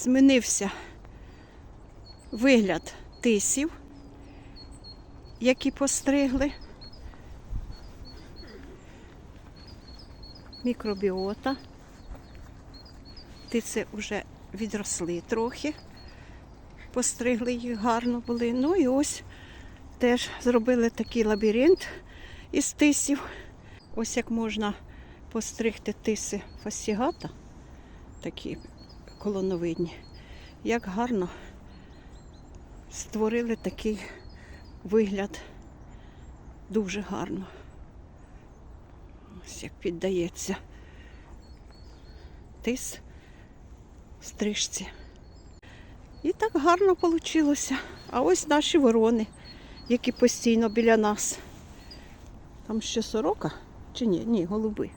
змінився вигляд тисів, які постригли. Мікробіота. Тиси вже відросли трохи, постригли їх гарно були. Ну і ось теж зробили такий лабіринт із тисів. Ось як можна постригти тиси фасігата, такі колоновидні. Як гарно створили такий вигляд. Дуже гарно. Ось як піддається тис стрижці. І так гарно вийшло. А ось наші ворони, які постійно біля нас. Там ще сорока чи ні? Ні, голуби.